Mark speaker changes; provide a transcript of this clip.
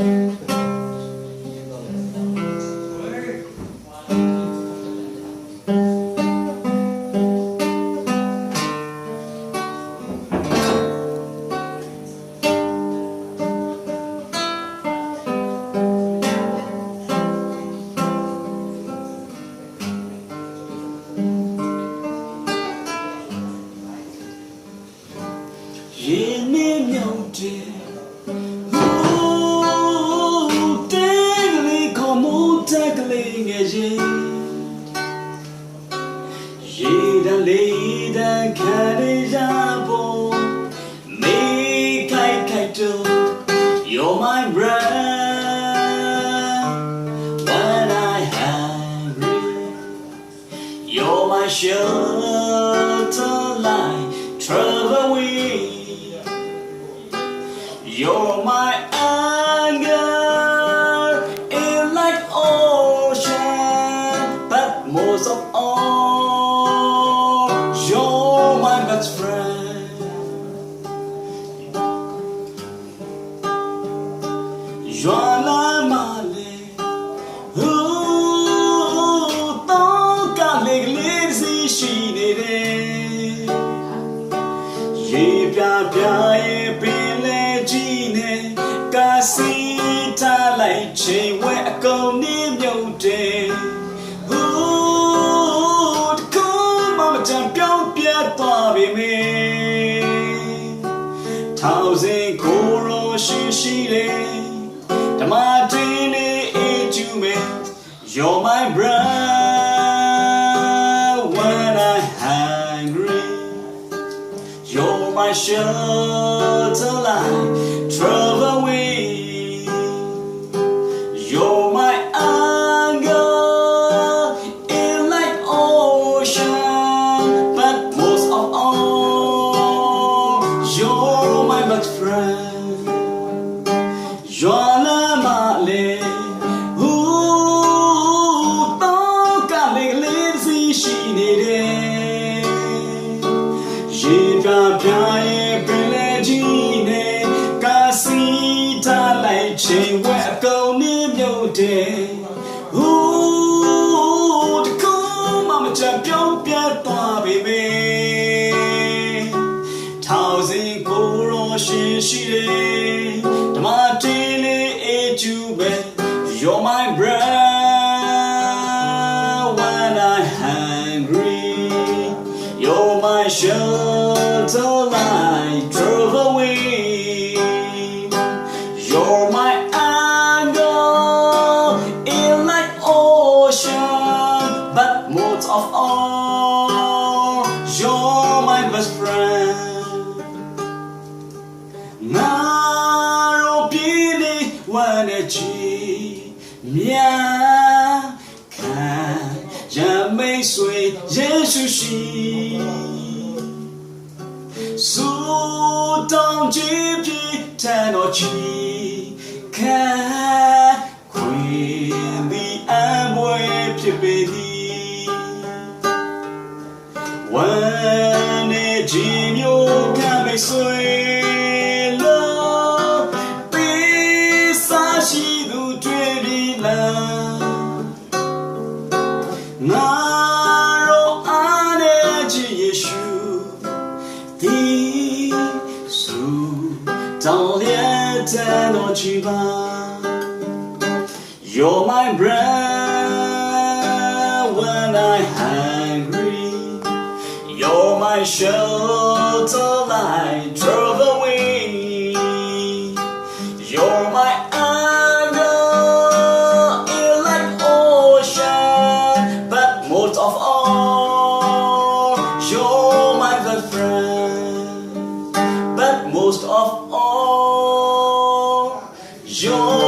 Speaker 1: ရင်နဲ့မြောင်တယ် you're my breath when I hungry you're my shelter you're my anger in like all ရွာလာမလေးဟူတော့ကလေးကလေးစီရှိနေတယ်ရေပြပြရဲ့ပင်လေကြီးနဲ့ကာစီထားလိုက်ချိန်ဝဲအကုန်နေမြုပ်တယ်ဟူတကူမမချံပြောင်းပြတ်သွားပြီမေ ကျူမဲ You're my brother when I'm hungry. You're my shelter light travel away ပြပြရဲ့ပင်လေကြီးနဲ့ကာစီထားလိုက်ချိန်ဝဲအကုန်နေမြုပ်တယ် Ooh တကူမမချပြောင်းပြတ်သွားပြီမေထောင်စင်ကိုရောရှင်ရှိတယ်ဓမ္မတင်းလေးအေးကျူပဲ You're my bread when I'm hungry You're my shelter till I drove away. You're my angle in my ocean, but most of all, you're my best friend. Now, Billy, when it's mia. 人没睡，也许是。 တောင်းကြည့်ပြတန်တော်ချီခံခွေဒီအမွေဖြစ်ပေသည်ဝမ်းနေခြင်းမျိုးခံမိတ်ဆွေ 命盤 You're my bread when I'm hungry You're my shelter light Joy.